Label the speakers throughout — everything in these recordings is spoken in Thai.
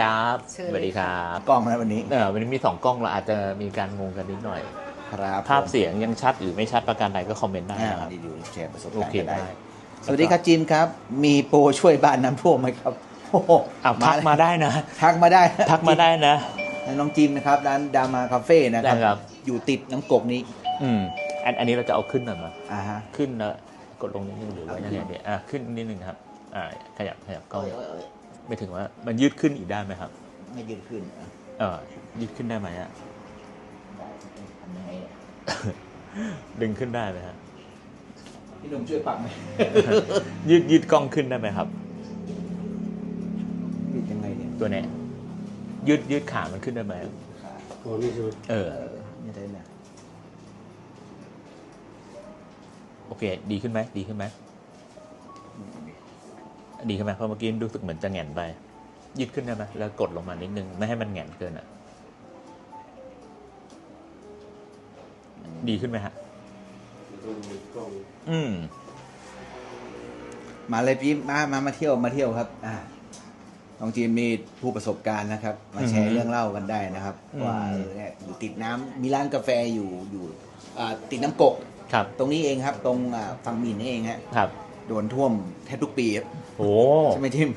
Speaker 1: ครับ
Speaker 2: เชิญ
Speaker 1: สวัสดีครับ
Speaker 3: กล้องนะวันนี้
Speaker 1: เออวันนี้มีสองกล้องเราอาจจะมีการงงกันนิดหน่อย
Speaker 3: ครับ
Speaker 1: ภาพเสียงยังชัดหรือไม่ชัดประการใดก็คอมเมนต์ได้
Speaker 3: อ่า
Speaker 1: นะครับ
Speaker 3: ดีดูแชร์ประสบ
Speaker 1: โอ
Speaker 3: การณ์
Speaker 1: เค
Speaker 3: กันได้
Speaker 1: ได้
Speaker 3: สวัสดีครับจิมครับ มีโปรช่วยบ้านน้ำท่วมไหมครับโอ้โห
Speaker 1: อะทักมาได้นะ
Speaker 3: ทักมาได้
Speaker 1: ทักมาได้นะ
Speaker 3: น้องจิมนะครับร้านดามาคาเฟ่นะค
Speaker 1: ได้
Speaker 3: รับ
Speaker 1: ครับ
Speaker 3: อยู่ติดน้ำกกนี้
Speaker 1: อืมอันอันนี้เราจะเอาขึ้นหน่อยมา
Speaker 3: อ่าฮะ
Speaker 1: ขึ้นแล้วกดลงนิดนึงหรือว่า
Speaker 3: เอา
Speaker 1: ยัง
Speaker 3: ขึ้
Speaker 1: ไง
Speaker 3: น
Speaker 1: เนี่ยอะขึ้นนิดนึงครับ อ่าขยับขยับกล้อง
Speaker 3: เอ้ยเอ้ยเอ้ย
Speaker 1: ไม่ถึงว่า มันยืดขึ้นอีกได้ไหมครับ
Speaker 3: ไม่ยืนขึ้นอะ
Speaker 1: เออยืดขึ้นได้ไหมอะ
Speaker 3: ทำยังไงอะ
Speaker 1: ดึงขึ้นได้ไหมฮะ
Speaker 3: พี่หนุ่มช่วยปักไหม
Speaker 1: ยืดยืดกล้องขึ้นได้ไหมครับ
Speaker 3: ยืดยังไงเนี่ย
Speaker 1: ตัวเนี้ยยืดยืดขามันขึ้นได้ไหม
Speaker 3: ขา
Speaker 4: ตัวนี้ใช่ไหม
Speaker 1: เออ
Speaker 3: เออนี่ได้เนี่ย
Speaker 1: โอเค ดีขึ้นไหมดีขึ้นไหม ดีขึ้นไหมเพราะเมื่อกี้รู้สึกเหมือนจะแหงนไป ยืดขึ้นได้ไหมแล้วกดลงมานิดนึง ไม่ให้มันแหงนเกินอะ ดีขึ้นไหมฮะ
Speaker 4: ตัวนี้กล้อง
Speaker 1: อืม
Speaker 3: มาเลยพี่มามามาเที่ยวมาเที่ยวครับ อ่าน้องจีมมีผู้ประสบการณ์นะครับ มาแช
Speaker 1: อื
Speaker 3: ร์
Speaker 1: ม
Speaker 3: เรื่องเล่ากันได้นะครับ
Speaker 1: อืม
Speaker 3: ว่าเออเนี่ยอยู่ติดน้ำมีร้านกาแฟอยู่อยู่อ่าติดน้ำกก
Speaker 1: ครับ
Speaker 3: ตรงนี้เองครับ ตรงอ่าฝั่งหมินนี่เองฮะ
Speaker 1: ครับ
Speaker 3: โดนท่วมแทบทุกปีครับ
Speaker 1: โอ้
Speaker 3: ใช่ไหมทิม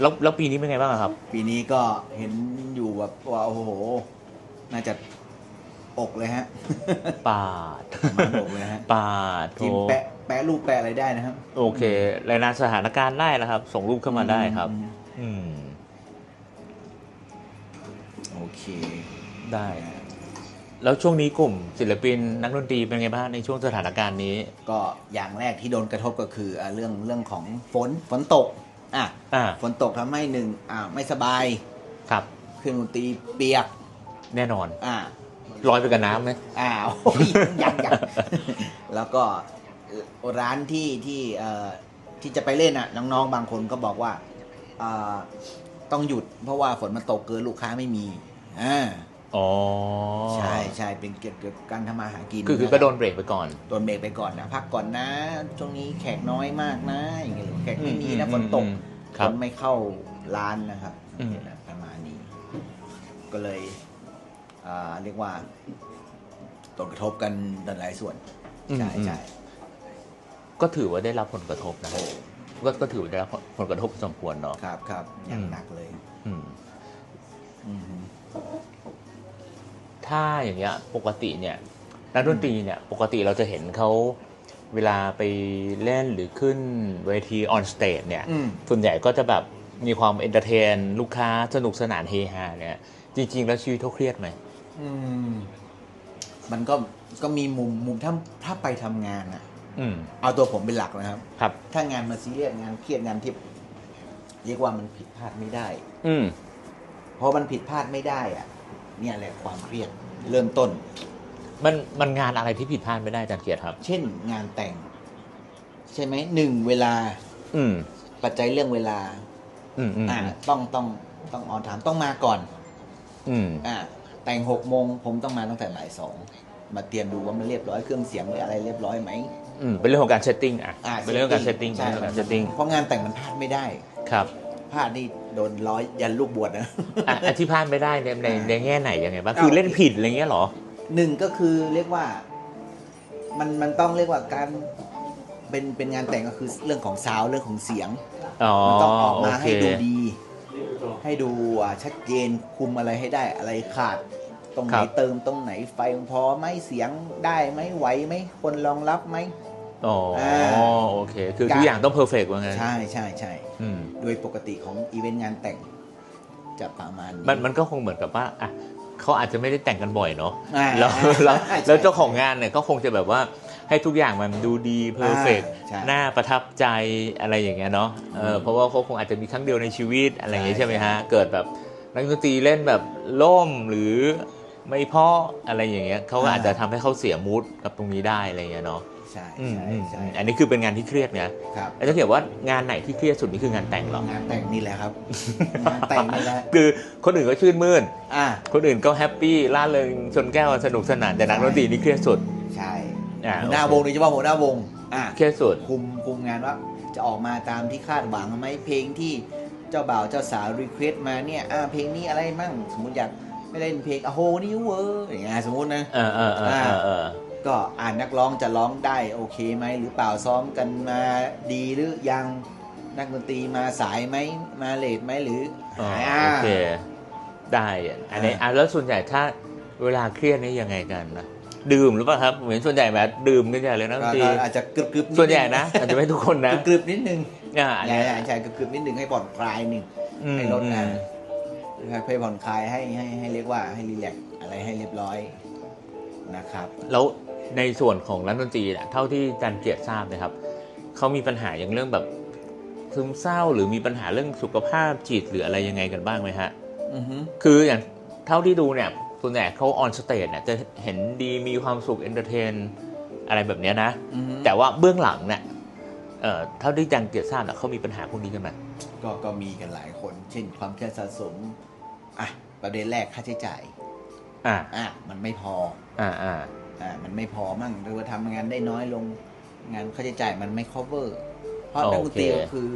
Speaker 1: แล้วแล้วปีนี้เป็นไงบ้างอะครับ
Speaker 3: ปีนี้ก็เห็นอยู่แบบว่าโอ้โห น่าจะอกเลยฮะ
Speaker 1: ปาด
Speaker 3: ประมาณอกเลยฮะ
Speaker 1: ปาดโถ
Speaker 3: ทีมแปะแปะรูปแปะอะไรได้นะครับ
Speaker 1: โอเค รายงานสถานการณ์ได้แล้วครับ ส่งรูปเข้ามาได้ครับ
Speaker 3: อืม
Speaker 1: อืม
Speaker 3: โอเค
Speaker 1: ได้ แล้วช่วงนี้กลุ่มศิลปินนักดนตรีเป็นไงบ้างในช่วงสถานการณ์นี้
Speaker 3: ก็อย่างแรกที่โดนกระทบก็คืออ่าเรื่องเรื่องของฝนฝนตกอะ
Speaker 1: อ่า
Speaker 3: ฝนตกทำให้หนึ่งอ่าไม่สบาย
Speaker 1: ครับ
Speaker 3: เครื่องดนตรีเปียก
Speaker 1: แน่นอน
Speaker 3: อ่า
Speaker 1: ลอยไปกับน้ำไหม
Speaker 3: อ้าวยังยัง แล้วก็ร้านที่ที่เอ่อที่จะไปเล่นอะ น้องๆบางคนก็บอกว่าอ่าต้องหยุดเพราะว่าฝนมันตกเกินลูกค้าไม่มีอ่า
Speaker 1: อ๋อ
Speaker 3: ใช่ใช่เป็นเกี่ยวกับการทำมาหากิน
Speaker 1: คือคือก็โดนเบรกไปก่อน
Speaker 3: โดนเบรกไปก่อนนะพักก่อนนะช่วงนี้แขกน้อยมากนะอย่างเงี้ยแขกไม่มีนะ
Speaker 1: อืม
Speaker 3: ฝนตก
Speaker 1: อืมค
Speaker 3: ฝ
Speaker 1: รับ
Speaker 3: นไม่เข้าร้านนะครับ
Speaker 1: อืม
Speaker 3: ประมาณนี้ ก็เลยอ่าเรียกว่าตกกระทบกันหลายส่วนใช่ใช่
Speaker 1: ก็ถือว่าได้รับผลกระทบนะก็ก็ถือว่าได้รับผลกระทบพอสมควรเนาะ
Speaker 3: ครับครับอย่าง
Speaker 1: อืม
Speaker 3: หนักเลย
Speaker 1: อืม
Speaker 3: อืม
Speaker 1: ถ้าอย่างเงี้ยปกติเนี่ยนักดนตรีเนี่ยปกติเราจะเห็นเขาเวลาไปเล่นหรือขึ้นเวทีออนสเตจเนี่ย
Speaker 3: อืม
Speaker 1: ส่วนใหญ่ก็จะแบบมีความเอนเตอร์เทน ลูกค้าสนุกสนานเฮฮาเนี่ย จริง ๆ แล้วชีวิตเขาเครียดไหม
Speaker 3: อืมมันก็ก็มีมุมมุมถ้าถ้าไปทำงานอะ
Speaker 1: อืม
Speaker 3: เอาตัวผมเป็นหลักนะครับ
Speaker 1: ครับ
Speaker 3: ถ้างานมาซีเรียสงานเครียดงานที่เรียกว่ามันผิดพลาดไม่ได้
Speaker 1: อืม
Speaker 3: เพราะมันผิดพลาดไม่ได้อะเนี่ยแหละความเครียด เริ่มต้น
Speaker 1: มันมันงานอะไรที่ผิดพลาดไม่ได้อาจารย์เกียรติครับ
Speaker 3: เช่นงานแต่ง ใช่ไหมหนึ่งเวลา
Speaker 1: อืม
Speaker 3: ปัจจัยเรื่องเวลา
Speaker 1: อืมอืม
Speaker 3: อ่า ต้องต้องต้องออนถามต้องมาก่อน
Speaker 1: อืม
Speaker 3: อ่า แต่งหกโมงผมต้องมาตั้งแต่บ่ายสองมาเตรียมดูว่ามันเรียบร้อยเครื่องเสียงหรืออะไรเรียบร้อยไหม
Speaker 1: อืมเป็นเรื่องของการเซตติ้งอะ
Speaker 3: อ่า
Speaker 1: เป็นเรื่องของการเซตติ้ง
Speaker 3: ใช่
Speaker 1: เป็นเรื่องของการเซตติ้ง
Speaker 3: เพราะงานแต่งมันพลาดไม่ได้
Speaker 1: ครับ
Speaker 3: พลาดนี่โดนร้อยยันลูกบวชนะ
Speaker 1: อะอธิพาดไม่ได้ในในในแง่ไหนยังไงบ้างคือเล่นผิดอะไรเงี้ยเหรอ
Speaker 3: หนึ่งก็คือเรียกว่ามันมันต้องเรียกว่าการเป็นเป็นงานแต่งก็คือเรื่องของซาวด์เรื่องของเสียง
Speaker 1: อ๋อ
Speaker 3: มันต้องออกมาให้ดูดี ให้ดูอ่าชัดเจนคุมอะไรให้ได้อะไรขาด ตรงไห
Speaker 1: คนรับ
Speaker 3: เติมตรงไหนไฟพอไหมเสียงได้ไหมไหวไหมคนรองรับไหม
Speaker 1: อ๋ออาโอเค คือทุกอย่างต้องเพอร์เฟกต์ว่างั้น
Speaker 3: ใช่ใช่ใช่
Speaker 1: อืม
Speaker 3: โดยปกติของอีเวนต์งานแต่งจะประมาณ
Speaker 1: มันมันก็คงเหมือนกับว่าอะเขาอาจจะไม่ได้แต่งกันบ่อยเนาะ
Speaker 3: อ่า
Speaker 1: แล้วแล้ว
Speaker 3: ใช่
Speaker 1: แล้วเจ้าของงานเนี่ยก็คงจะแบบว่าให้ทุกอย่างมันดูดีเพอร์เฟก
Speaker 3: ใช่
Speaker 1: น่าประทับใจอะไรอย่างเงี้ยเนาะเออเพราะว่าเขาคงอาจจะมีครั้งเดียวในชีวิตอะไรอย่างเงี้ย
Speaker 3: ใช่
Speaker 1: ใช่ไหมฮะ เกิดแบบนักดนตรีเล่นแบบล่มหรือไม่เพราะอะไรอย่างเงี้ยเขาก็อาจจะทำให้เขาเสียมูดกับตรงนี้ได้อะไรอย่างเงี้ยเนาะ
Speaker 3: ใช่
Speaker 1: อืม
Speaker 3: ใช่
Speaker 1: อืม
Speaker 3: ใช่
Speaker 1: อันนี้คือเป็นงานที่เครียดไง
Speaker 3: ครับ
Speaker 1: แล้วจะเขียนว่างานไหนที่เครียดสุดนี่คืองานแต่งเหรอ
Speaker 3: งานแต่งนี่แหละครับงานแต่งนี่แหละ
Speaker 1: คือคนอื่นก็ชื่นมื่น
Speaker 3: อ่า
Speaker 1: คนอื่นก็แฮปปี้ล่าเริงชนแก้วสนุกสนานแต่นักดนตรีนี่เครียดสุด
Speaker 3: ใช่
Speaker 1: อ่า
Speaker 3: หัวหน้า
Speaker 1: โอ
Speaker 3: ว
Speaker 1: เค
Speaker 3: งโดยเฉพาะหัวหน้าวงอ่า
Speaker 1: เครียดสุด
Speaker 3: คุมคุมงานว่าจะออกมาตามที่คาดหวังไหมเพลงที่เจ้าบ่าวเจ้าสาวรีเควสมาเนี่ยอ่าเพลงนี้อะไรมั่งสมมติอยากไม่เล่นเพลงอโหนิวเวอร์อย่างเงี้ยสมมตินะ
Speaker 1: เออเออเออเออเออ
Speaker 3: ก็อ่านนักร้องจะร้องได้โอเคไหมหรือเปล่าซ้อมกันมาดีหรือยังนักดนตรีมาสายไหมมาเลทไหมหรือ
Speaker 1: อ๋อ
Speaker 3: อ่า
Speaker 1: โอเคได้อะอันนี้อะแล้วส่วนใหญ่ถ้าเวลาเครียดนี่ยังไงกันนะดื่มหรือเปล่าครับเหมือนส่วนใหญ่แบบดื่มกันใหญ่เลยนะ
Speaker 3: ก็
Speaker 1: บางที
Speaker 3: ก็อาจจะกรึบกรึบ
Speaker 1: ส่วนใหญ่นะอาจจะไม่ทุกคนนะ
Speaker 3: กรึบนิดนึง
Speaker 1: อ่าอัน
Speaker 3: ใช่
Speaker 1: นี้
Speaker 3: ใช่ใช่กรึบกรึบนิดนึงให้ผ่อนคลายหนึ่ง
Speaker 1: อืม
Speaker 3: ให้ลด
Speaker 1: อื
Speaker 3: อ่ามให้ผ่อนคลายให้ให้ให้เรียกว่าให้รีแลกซ์อะไรให้เรียบร้อยนะครับ
Speaker 1: แล้ว ในส่วนของร้านดนตรีน่ะเท่าที่อาจันเกียรติทราบนะครับเขามีปัญหาอย่างเรื่องแบบซึมเศร้าหรือมีปัญหาเรื่องสุขภาพจิตหรืออะไรยังไงกันบ้างไหมฮะ
Speaker 3: อือฮึ
Speaker 1: คืออย่างเท่าที่ดูเนี่ยส่วนใหญ่เขาออนสเตจเนี่ยจะเห็นดีมีความสุขเอนเตอร์เทนอะไรแบบเนี้ยนะ
Speaker 3: อือฮึ
Speaker 1: แต่ว่าเบื้องหลังเนี่ยเอ่อเท่าที่อาจันเกียรติทราบเนี่ยเขามีปัญหาพวกนี้กันไหม
Speaker 3: ก็ก็มีกันหลายคน เช่นความเครียดสะสมอะประเด็นแรกค่าใช้จ่าย
Speaker 1: อ่า
Speaker 3: อะมันไม่พอ
Speaker 1: อ่าอ่า
Speaker 3: อ่ามันไม่พอมั่งหรือว่าทำงานได้น้อยลงงานค่าใช้จ่ายมันไม่ cover เพราะนักดนตรีก็คือ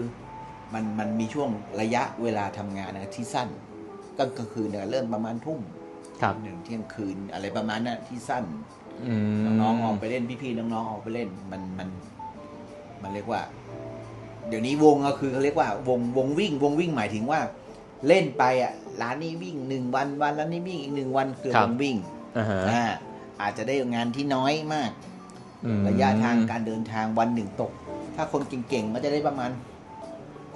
Speaker 3: มันมันมีช่วงระยะเวลาทำงานนะที่สั้นก็กลางคืนเนี่ยเริ่มประมาณทุ่ม
Speaker 1: ครับ
Speaker 3: หนึ่งเที่ยงคืนอะไรประมาณนั้นที่สั้น
Speaker 1: อืม
Speaker 3: น้องๆออกไปเล่นพี่ๆน้องๆออกไปเล่นมันมัน มันเรียกว่า เดี๋ยวนี้วงก็คือเขาเรียกว่า วงวงวิ่ง วงวิ่งหมายถึงว่า เล่นไปอะร้านนี้วิ่งหนึ่งวันวันร้านนี้วิ่งอีกหนึ่งวันคือวงวิ่ง
Speaker 1: อ่าฮะ
Speaker 3: อ่าอาจจะได้งานที่น้อยมาก
Speaker 1: อืม
Speaker 3: ระยะทางการเดินทางวันหนึ่งตก ถ้าคนเก่งๆก็จะได้ประมาณ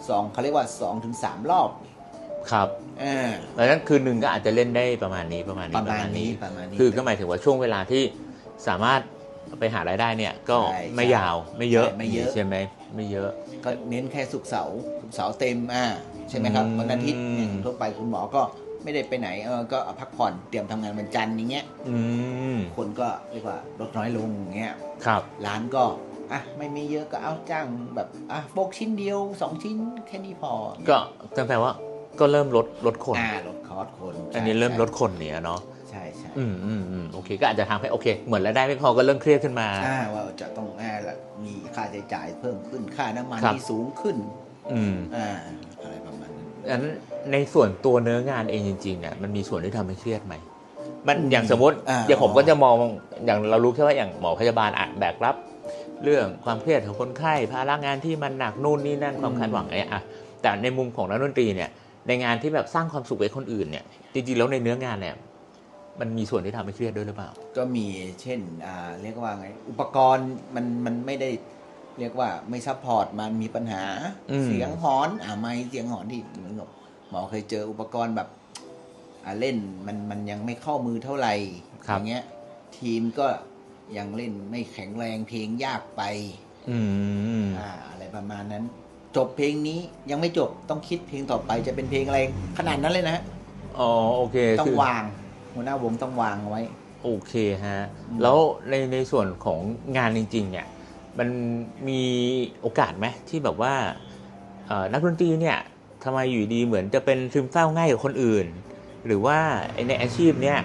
Speaker 3: สองเขาเรียกว่าสองถึงสามรอบ
Speaker 1: ครับ
Speaker 3: อ่า
Speaker 1: แล้วนั้นคืนหนึ่งก็อาจจะเล่นได้ประมาณนี้ประมาณนี้
Speaker 3: ประมาณนี้ประมาณนี้
Speaker 1: คือก็หมายถึงว่าช่วงเวลาที่สามารถไปหารายได้เนี่ยก็
Speaker 3: ใช่
Speaker 1: ไม่
Speaker 3: ใช่
Speaker 1: ยาวไม่เยอะ
Speaker 3: ใช่ไม่เยอะ
Speaker 1: ใช่ไหมไม่เยอะ
Speaker 3: ก็เน้นแค่สุกร์เสาร์ศุกร์เสาร์เต็มอ่าใช่ไหมครับ
Speaker 1: อืม
Speaker 3: วันอาทิตย์เนี่ยทั่วไปคุณหมอก็ ไม่ได้ไปไหนเออก็เอาพักผ่อนเตรียมทำงานวันจันทร์อย่างเงี้ย
Speaker 1: อืม
Speaker 3: คนก็เรียกว่าลดน้อยลงอย่างเงี้ย
Speaker 1: ครับ
Speaker 3: ร้านก็อะไม่มีเยอะก็เอาจ้างแบบอะโบกชิ้นเดียวสองชิ้นแค่นี้พอ
Speaker 1: ก็ก็แปลว่าก็เริ่มลดลดคน
Speaker 3: อ่าลดคอร์สคน
Speaker 1: อันนี้เริ่ม
Speaker 3: ใช่
Speaker 1: ลดคนเนี่ยเนาะ
Speaker 3: ใช่ใช่
Speaker 1: อืมอืมอืมโอเค ก็อาจจะทำให้โอเค เหมือนรายได้ไม่พอก็เริ่มเครียดขึ้นมา
Speaker 3: อ่าว่าจะต้องอ่าละมีค่าใช้จ่ายเพิ่มขึ้นค่าน้ำมัน
Speaker 1: ครับ
Speaker 3: ที่สูงขึ้น
Speaker 1: อืม
Speaker 3: อ่า นั้น
Speaker 1: อันในส่วนตัวเนื้องานเองจริงๆเนี่ยมันมีส่วนที่ทำให้เครียดไหมมันอย่างสมมติ
Speaker 3: อ่า
Speaker 1: อย่างผมก็จะมองอย่างเรารู้แค่ว่าอย่างหมอพยาบาลอะแบกรับ เรื่องความเครียดของคนไข้ภาระงานที่มันหนักนู่นนี่นั่นความคาดหวังอะไรอะแต่ในมุมของนักดนตรีเนี่ยในงานที่แบบสร้างความสุขให้คนอื่นเนี่ยจริงๆแล้วในเนื้องานเนี่ยมันมีส่วนที่ทำให้เครียดด้วยหรือเปล่า
Speaker 3: ก็มีเช่นอ่าเรียกว่าไง อุปกรณ์มันมันไม่ได้ เรียกว่าไม่ซัพพอร์ตมันมีปัญหา
Speaker 1: อืม
Speaker 3: เสียงหอนอ่าไม่เสียงหอนที่เหมือนกับหมอเคยเจออุปกรณ์แบบ อ่าเล่นมันมันยังไม่เข้ามือเท่าไหร่อย่างเงี้ย ทีมก็ยังเล่นไม่แข็งแรงเพลงยากไป
Speaker 1: อืม
Speaker 3: อ่าอะไรประมาณนั้น จบเพลงนี้ยังไม่จบต้องคิดเพลงต่อไปจะเป็นเพลงอะไรขนาดนั้นเลยนะ
Speaker 1: อ๋อโอเค
Speaker 3: ต้อง
Speaker 1: คือ
Speaker 3: วางหัวหน้าวงต้องวางเอาไว้
Speaker 1: โอเคฮะ
Speaker 3: อืม
Speaker 1: แล้วในในส่วนของงานจริง ๆ เนี่ย มันมีโอกาสไหมที่แบบว่าเอ่อนักดนตรีเนี่ยทำไมอยู่ดีเหมือนจะเป็นซึมเศร้าง่ายกว่าคนอื่น หรือว่าไอ้ในอาชีพเนี่ย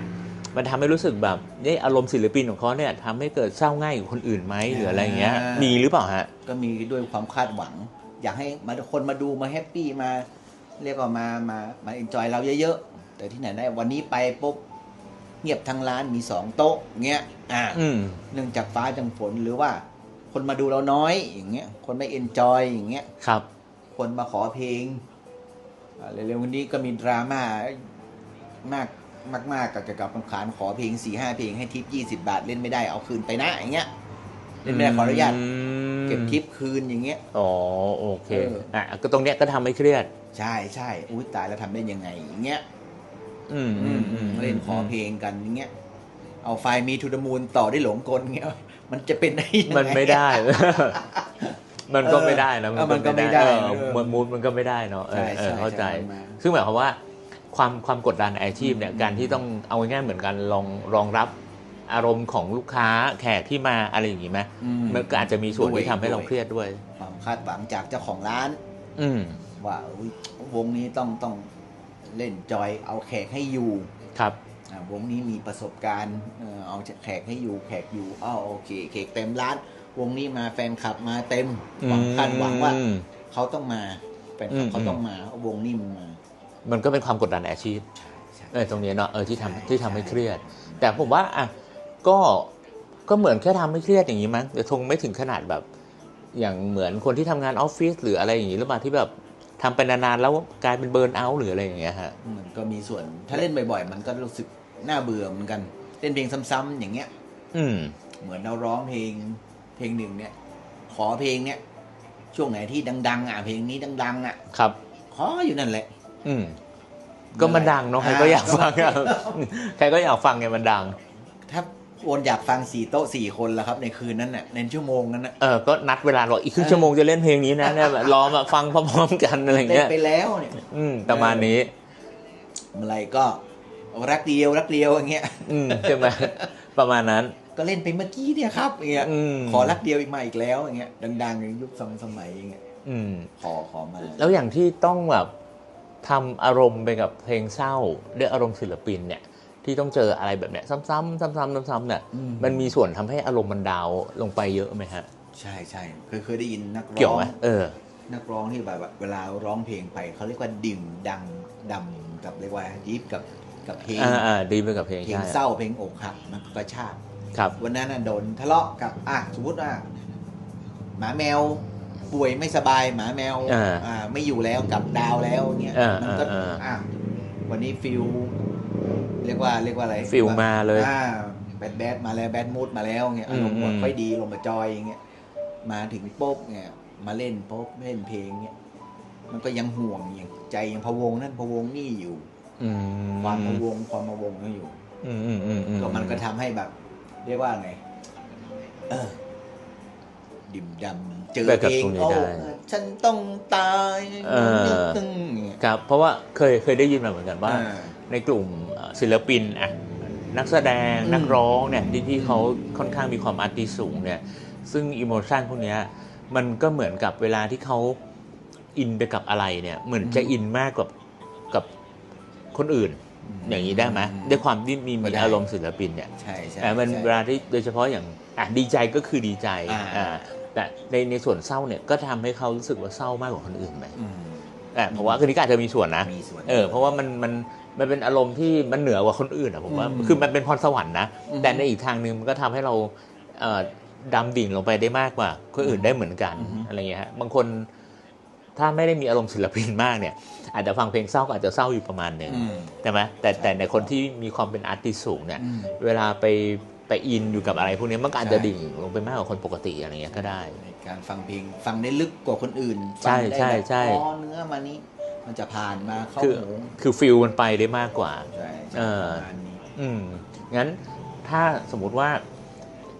Speaker 1: มันทำให้รู้สึกแบบนี่อารมณ์ศิลปินของเขาเนี่ยทำให้เกิดเศร้าง่ายกว่าคนอื่นไหมหรืออะไรอย่างเงี้ย
Speaker 3: อ่ามี
Speaker 1: มีหรือเปล่าฮะ
Speaker 3: ก็มีด้วยความคาดหวัง อยากให้มาคนมาดูมาแฮปปี้มาเรียกว่ามามามาเอนจอยเราเยอะๆ แต่ที่ไหนได้วันนี้ไปปุ๊บเงียบทั้งร้านมีสองโต๊ะเงี้ย อ่า
Speaker 1: อืม
Speaker 3: เนื่องจากฟ้าจังฝนหรือว่า คนมาดูเราน้อยอย่างเงี้ย คนไม่เอนจอยอย่างเงี้ย
Speaker 1: ครับ
Speaker 3: คนมาขอเพลงอ่าเร็วๆวันนี้ก็มีดราม่ามากมากมากๆกับเกี่ยวกับคำขานขอเพลงสี่ห้าเพลงให้ทิปยี่สิบาทเล่นไม่ได้เอาคืนไปนะอย่างเงี้ยเล่นไม่ได้ขออนุญาต
Speaker 1: ม
Speaker 3: เก็บทิปคืนอย่างเงี้ย
Speaker 1: อ๋อโอเค
Speaker 3: เอออ่
Speaker 1: อะก็ตรงเนี้ยก็ทำให้เครียด
Speaker 3: ใช่ใช่อุ้ยตายแล้วทำได้ยังไงอย่างเงี้ย
Speaker 1: อืมอืมอืม
Speaker 3: เล่นขอเพลงกันอย่างเงี้ยเอาไฟล์มีทูดมูลต่อได้หลงกลเงี้ย มันจะเป็นได้ยังไง
Speaker 1: มันไม่ได้ มันก็ไม่ได้นะ
Speaker 3: เออมันก็ไม่ได้
Speaker 1: เออ
Speaker 3: เออ
Speaker 1: มูดมูดมันก็ไม่ได้เนาะเออ
Speaker 3: ใช่
Speaker 1: เออ
Speaker 3: ใช่
Speaker 1: เข้าใจ
Speaker 3: ใช่มันมา
Speaker 1: ซึ่งหมายความว่าความความกดดันในอาชีพเนี่ยการที่ต้องเอาง่ายๆเหมือนกันลองรองรับอารมณ์ของลูกค้าแขกที่มาอะไรอย่างงี้ไหม
Speaker 3: อืม
Speaker 1: มันก็อาจจะมีส่วน
Speaker 3: ด้วย
Speaker 1: ที่ทำให้เรา
Speaker 3: ด้วย
Speaker 1: เครียดด้วย
Speaker 3: ความคาดหวังจากเจ้าของร้าน
Speaker 1: อืม
Speaker 3: ว่าอุ๊ยวงนี้ต้องต้องเล่นจอยเอาแขกให้อยู่
Speaker 1: ครับ
Speaker 3: อ่า วงนี้มีประสบการณ์เอ่อเอาแขกให้อยู่แขกอยู่อ้าวโอเคแขกเต็มร้าน วงนี้มาแฟนคลับมาเต็มความคาดหวังว่า
Speaker 1: อืม
Speaker 3: เขาต้องมาแฟนคลับเขา
Speaker 1: อืม
Speaker 3: ต้องมาเอาวงนี่มันมา
Speaker 1: มันก็เป็นความกดดันในอาชีพ
Speaker 3: ใช่
Speaker 1: เออตรงนี้เนาะเออที่
Speaker 3: ใช่
Speaker 1: ทำที่ทำให้
Speaker 3: ใช่
Speaker 1: เครียด แต่ผมว่าอะก็ก็เหมือนแค่ทำให้เครียดอย่างนี้มั้งแต่คงไม่ถึงขนาดแบบ อย่างเหมือนคนที่ทำงานออฟฟิศหรืออะไรอย่างนี้หรือเปล่าที่แบบทำไปนานๆแล้วกลายเป็นเบิร์นเอาท์หรืออะไรอย่างเงี้ยฮะ
Speaker 3: มันก็มีส่วนถ้าเล่นบ่อยๆ มันก็รู้สึก น่าเบื่อเหมือนกันเล่นเพลงซ้ำๆอย่างเงี้ย
Speaker 1: อืม
Speaker 3: เหมือนเราร้องเพลง เพลงหนึ่งเนี่ย ขอเพลงเนี่ย ช่วงไหนที่ดัง ๆ อะเพลงนี้ดัง ๆ อะ
Speaker 1: ครับ
Speaker 3: ขออยู่นั่นแหละ
Speaker 1: อืม ก็มันดังเนาะใครก็อยากฟังอะใครก็อยากฟังไงมันดัง
Speaker 3: ถ้าคนอยากฟังสี่โต๊ะสี่คนแล้วครับ ในคืนนั้นน่ะในชั่วโมงนั้นน่ะ
Speaker 1: เออก็นัดเวลารออีกครึ่งชั่วโมงจะเล่นเพลงนี้นะเนี่ยรอมาฟังพร้อมๆกันอะไรอย่าง
Speaker 3: เล่น
Speaker 1: เงี้ย
Speaker 3: ไปแล้วเนี่ย
Speaker 1: อืมประมาณนี้
Speaker 3: เมื่อไหรก็ รักเดียวรักเดียวอย่างเงี้ย
Speaker 1: อืมใช่ไหมประมาณนั้น
Speaker 3: ก็เล่นไปเมื่อกี้เนี่ยครับอย่างเงี้ย
Speaker 1: อืม
Speaker 3: ขอรักเดียวอีกมาอีกแล้วอย่างเงี้ยดังๆในยุคสมัยสมัยอย่างเงี้ย
Speaker 1: อืม
Speaker 3: ขอขอมา
Speaker 1: แล้วอย่างที่ต้องแบบทำอารมณ์ไปกับเพลงเศร้าด้วยอารมณ์ศิลปินเนี่ย ที่ต้องเจออะไรแบบเนี้ยซ้ำๆซ้ำๆซ้ำๆเนี่ย
Speaker 3: อืม
Speaker 1: มันมีส่วนทำให้อารมณ์มันดาวน์ลงไปเยอะไหมฮะ
Speaker 3: ใช่ใช่เคยเคยได้ยินนักร้อง
Speaker 1: เกี่ยวไหมเออ
Speaker 3: นักร้องที่แบบว่าเวลาร้องเพลงไปเขาเรียกว่าดิ่งดังดำกับเรียกว่ายิบกับ กับเพลง
Speaker 1: อ่าอ่าดีไปกับเพลง
Speaker 3: เพลง
Speaker 1: ใช่
Speaker 3: เศร้าเพลงอกหักมันก็กระชาก
Speaker 1: ครับ
Speaker 3: วันนั้นน่ะโดนทะเลาะกับอะสมมติว่าหมาแมวป่วยไม่สบายหมาแมว
Speaker 1: อ่า
Speaker 3: อ่าไม่อยู่แล้วกลับดาวแล้วเงี้ย
Speaker 1: อ่า
Speaker 3: มัก็
Speaker 1: อ่าอ่า
Speaker 3: อะวันนี้ฟิลเรียกว่าเรียกว่าอะไร
Speaker 1: ฟิลมาเลย
Speaker 3: อ่าแบดแบดมาแล้วแบดมูดมาแล้วเงี้ย
Speaker 1: อื
Speaker 3: อามรมณ์
Speaker 1: อืม
Speaker 3: ค่อยดีลงมาจอยอย่างเงี้ยมาถึงปุ๊บเนี่ยมาเล่นปุ๊บเล่นเพลงเงี้ยมันก็ยังห่วงยังใจยังพะวงนั่นพะวงนี่อยู่
Speaker 1: อืม
Speaker 3: ความพะวงความพะวงก็อยู่
Speaker 1: อืมอืมอืมอืม
Speaker 3: ก็มันก็ทำให้แบบ เรียกว่าไงเออ ดิ่มดำเจอ
Speaker 1: ไปกับ
Speaker 3: เพลง
Speaker 1: ตรงนี้
Speaker 3: โอ้
Speaker 1: ได้
Speaker 3: ฉันต้องตาย
Speaker 1: เออ
Speaker 3: ตึ้งอย่างเงี้ย
Speaker 1: ครับ เพราะว่าเคยเคยได้ยินมาเหมือนกันว่า
Speaker 3: อ่า
Speaker 1: ในกลุ่มเอ่อศิลปินอะนักแสดง
Speaker 3: อืม
Speaker 1: นักร้องเนี่ยที่ที่เขาค่อนข้างมีความอาร์ติสูงเนี่ย ซึ่งอิโมชันพวกเนี้ยมันก็เหมือนกับเวลาที่เขาอินไปกับอะไรเนี่ย เหมือนจะอินมากกว่ากับ คนอื่น อย่างนี้ได้ไหมด้วยความที่มีมีอารมณ์ศิลปินเนี่ย
Speaker 3: ใช่ใช่
Speaker 1: แต่มัน
Speaker 3: ใช่
Speaker 1: เวลาที่โดยเฉพาะอย่างอะดีใจก็คือดีใจ
Speaker 3: อ่า
Speaker 1: อ่าแต่ในในส่วนเศร้าเนี่ยก็ทำให้เขารู้สึกว่าเศร้ามากกว่าคนอื่นไหม
Speaker 3: อืม
Speaker 1: อะเพราะว่าคือนี่ก็อาจจะมีส่วนนะ
Speaker 3: มีส่วน
Speaker 1: เออเพราะว่ามันมันมันเป็นอารมณ์ที่มันเหนือกว่าคนอื่นอะผมว่า
Speaker 3: อืม
Speaker 1: คือมันเป็นพรสวรรค์นะ
Speaker 3: อืม
Speaker 1: แต่ในอีกทางหนึ่งมันก็ทำให้เราเอ่อดำดิ่งลงไปได้มากกว่าคนอื่นได้เหมือนกัน
Speaker 3: อืม
Speaker 1: อะไรเงี้ยฮะบางคน ถ้าไม่ได้มีอารมณ์ศิลปินมากเนี่ย อาจจะฟังเพลงเศร้าก็อาจจะเศร้าอยู่ประมาณหนึ่ง
Speaker 3: อืม
Speaker 1: ใช่ไหมแต่แต่ในคนที่มีความเป็นอาร์ติสต์สูงเนี่ย
Speaker 3: อืม
Speaker 1: เวลาไปไปอินอยู่กับอะไรพวกนี้มันก็อาจจะ
Speaker 3: ใช่
Speaker 1: ดิ่งลงไปมากกว่าคนปกติอะไรเงี้ยก็ได้
Speaker 3: ในการฟังเพลงฟังได้ลึกกว่าคนอื่น
Speaker 1: ใช่
Speaker 3: ฟังได้
Speaker 1: ใช่
Speaker 3: แบบ
Speaker 1: ใช่
Speaker 3: อ๋อเนื้อมานี้มันจะผ่านมาเข้า
Speaker 1: คือ
Speaker 3: หู
Speaker 1: คือฟิลมันไปได้มากกว่า
Speaker 3: ใช่ใช่
Speaker 1: เออ
Speaker 3: ประมาณนี้
Speaker 1: อืมงั้นถ้าสมมุติว่า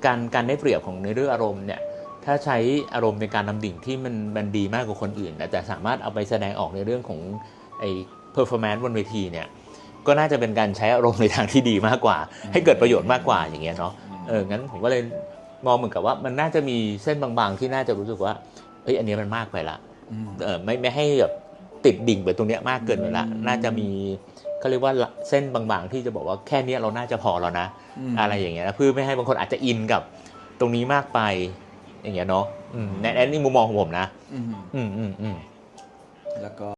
Speaker 1: การการได้เปรียบของในเรื่องอารมณ์เนี่ย ถ้าใช้อารมณ์ในการนำดิ่งที่มันมันดีมากกว่าคนอื่นนะแต่สามารถเอาไปแสดงออกในเรื่องของไอ้ performance บนเวทีเนี่ยก็น่าจะเป็นการใช้อารมณ์ในทางที่ดีมากกว่า ให้เกิดประโยชน์มากกว่าอย่างเงี้ยเนาะเอองั้นผมก็เลยมองเหมือนกับว่ามันน่าจะมีเส้นบางๆ ที่น่าจะรู้สึกว่าเอ้ยอันเนี้ยมันมากไปละ
Speaker 3: ม
Speaker 1: เออไม่ไม่ให้แบบติดดิ่งไปตรงเนี้ยมากเกินไปละ
Speaker 3: อืม
Speaker 1: น่าจะมีเขาเรียกว่าเส้นบางๆ ที่จะบอกว่าแค่เนี้ยเราน่าจะพอแล้วนะ
Speaker 3: ม
Speaker 1: อะไรอย่างเงี้ยนะเพื่อไม่ให้บางคนอาจจะอินกับตรงนี้มากไป อย่างเงี้ยเนาะอืมในในนี่มุมมองของผมนะ
Speaker 3: อืม
Speaker 1: อืมอืมอืม
Speaker 3: แล้วก็